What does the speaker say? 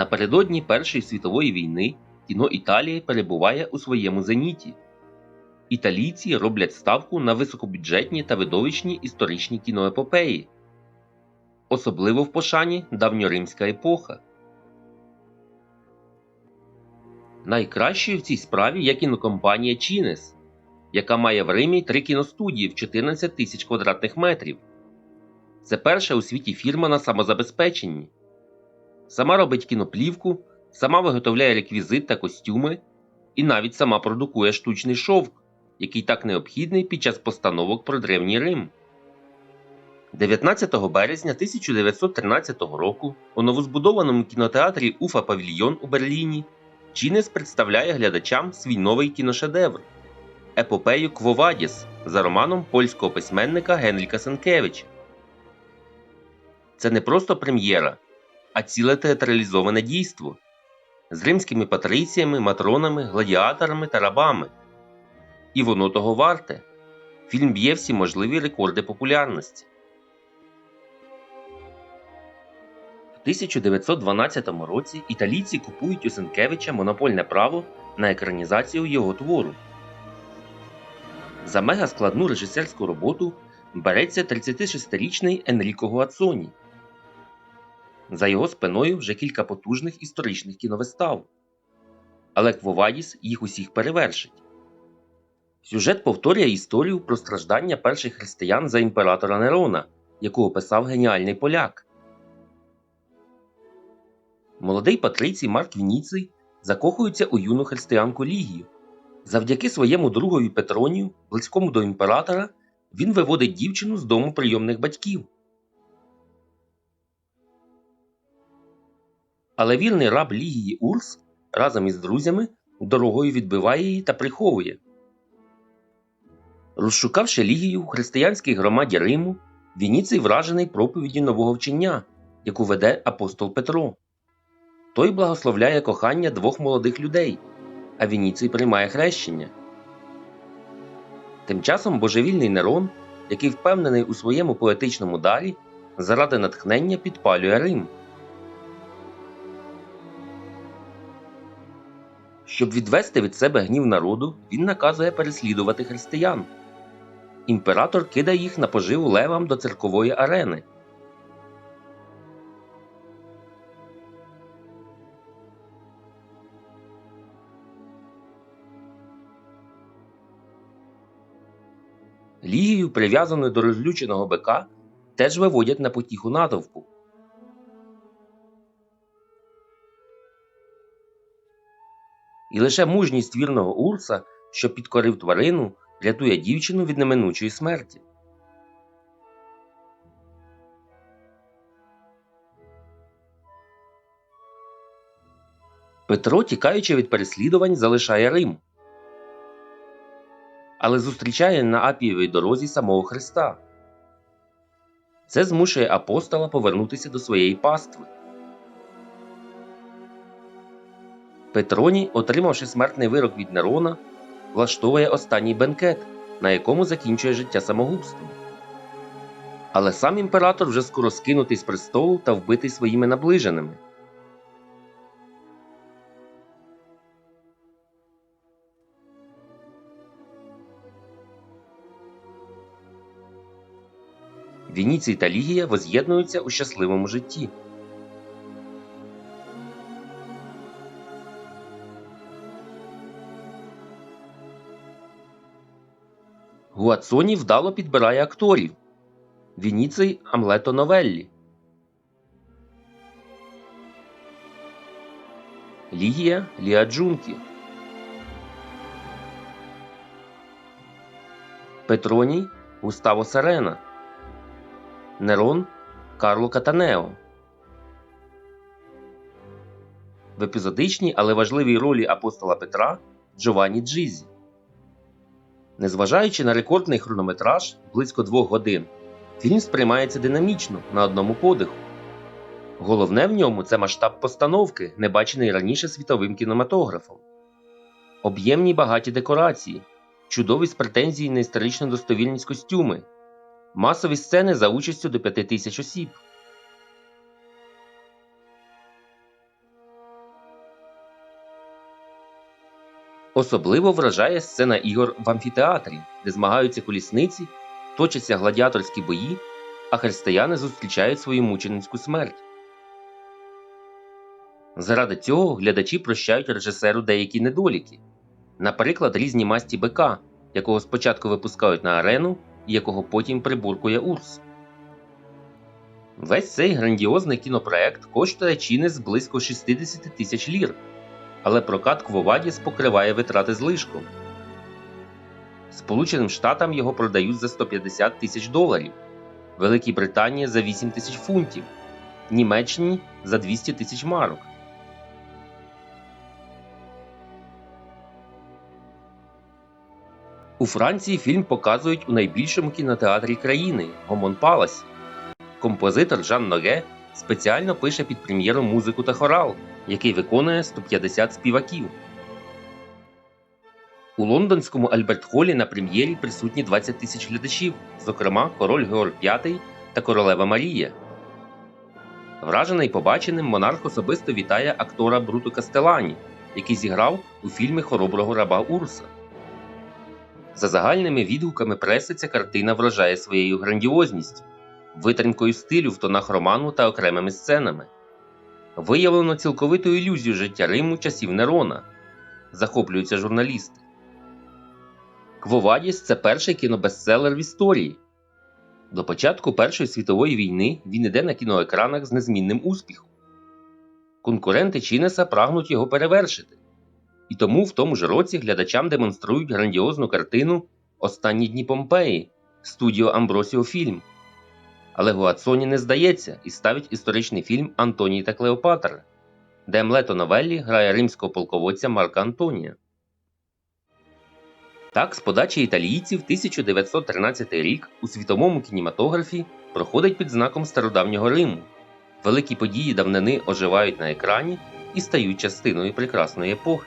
Напередодні Першої світової війни кіно Італії перебуває у своєму зеніті. Італійці роблять ставку на високобюджетні та видовищні історичні кіноепопеї, особливо в пошані давньоримська епоха. Найкращою в цій справі є кінокомпанія Чінес, яка має в Римі три кіностудії в 14 тисяч квадратних метрів. Це перша у світі фірма на самозабезпеченні. Сама робить кіноплівку, сама виготовляє реквізит та костюми, і навіть сама продукує штучний шовк, який так необхідний під час постановок про Древній Рим. 19 березня 1913 року у новозбудованому кінотеатрі Уфа Павільйон у Берліні Чінес представляє глядачам свій новий кіношедевр епопею Квовадіс за романом польського письменника Генріка Сенкевича. Це не просто прем'єра, а ціле театралізоване дійство з римськими патриціями, матронами, гладіаторами та рабами. І воно того варте. Фільм б'є всі можливі рекорди популярності. В 1912 році італійці купують у Сенкевича монопольне право на екранізацію його твору. За мегаскладну режисерську роботу береться 36-річний Енріко Гуацоні. За його спиною вже кілька потужних історичних кіновистав. Але Квовадіс їх усіх перевершить. Сюжет повторює історію про страждання перших християн за імператора Нерона, яку описав геніальний поляк. Молодий патрицій Марк Вініций закохується у юну християнку Лігію. Завдяки своєму другові Петронію, близькому до імператора, він виводить дівчину з дому прийомних батьків. Але вірний раб Лігії Урс разом із друзями дорогою відбиває її та приховує. Розшукавши Лігію в християнській громаді Риму, Вініций вражений проповіді нового вчення, яку веде апостол Петро. Той благословляє кохання двох молодих людей, а Вініцій приймає хрещення. Тим часом божевільний Нерон, який впевнений у своєму поетичному дарі, заради натхнення підпалює Рим. Щоб відвести від себе гнів народу, він наказує переслідувати християн. Імператор кидає їх на поживу левам до церкової арени. Лігію, прив'язану до розлюченого бика, теж виводять на потіху натовпу. І лише мужність вірного Урса, що підкорив тварину, рятує дівчину від неминучої смерті. Петро, тікаючи від переслідувань, залишає Рим, але зустрічає на Апієвій дорозі самого Христа. Це змушує апостола повернутися до своєї пастви. Петроній, отримавши смертний вирок від Нерона, влаштовує останній бенкет, на якому закінчує життя самогубством. Але сам імператор вже скоро скинутий з престолу та вбитий своїми наближеними. Вініцій та Лігія воз'єднуються у щасливому житті. Гуацоні вдало підбирає акторів Вініций Амлето Новеллі. Лігія Ліа Джункі. Петроній Густаво Сарена. Нерон Карло Катанео. В епізодичній, але важливій ролі апостола Петра Джованні Джизі. Незважаючи на рекордний хронометраж близько двох годин, фільм сприймається динамічно на одному подиху. Головне в ньому це масштаб постановки, не бачений раніше світовим кінематографом, об'ємні багаті декорації, чудові з претензії на історичну достовірність костюми, масові сцени за участю до 5 тисяч осіб. Особливо вражає сцена ігор в амфітеатрі, де змагаються колісниці, точаться гладіаторські бої, а християни зустрічають свою мученицьку смерть. Заради цього глядачі прощають режисеру деякі недоліки, наприклад, різні масті бика, якого спочатку випускають на арену і якого потім прибуркує Урс. Весь цей грандіозний кінопроект коштує Чінес близько 60 тисяч лір, але прокат Квовадіс покриває витрати злишком. Сполученим Штатам його продають за 150 тисяч доларів, Великій Британії за 8 тисяч фунтів, Німеччині за 200 тисяч марок. У Франції фільм показують у найбільшому кінотеатрі країни Гомон Палас. Композитор Жан Ноге спеціально пише під прем'єру музику та хорал, який виконує 150 співаків. У лондонському Альберт-Холі на прем'єрі присутні 20 тисяч глядачів, зокрема король Георг V та королева Марія. Вражений побаченим, монарх особисто вітає актора Бруто Кастелані, який зіграв у фільмі Хороброго раба Урса. За загальними відгуками преси ця картина вражає своєю грандіозністю, витримкою стилю в тонах роману та окремими сценами. Виявлено цілковиту ілюзію життя Риму часів Нерона, захоплюються журналісти. Квовадіс це перший кінобестселер в історії. До початку Першої світової війни він іде на кіноекранах з незмінним успіхом. Конкуренти Чінеса прагнуть його перевершити. І тому в тому ж році глядачам демонструють грандіозну картину Останні дні Помпеї студіо Амбросіо Фільм. Але Гуацоні не здається і ставить історичний фільм Антоній та Клеопатра, де Млето Новеллі грає римського полководця Марка Антонія. Так, з подачі італійців 1913 рік у світовому кінематографі проходить під знаком стародавнього Риму. Великі події давнини оживають на екрані і стають частиною прекрасної епохи.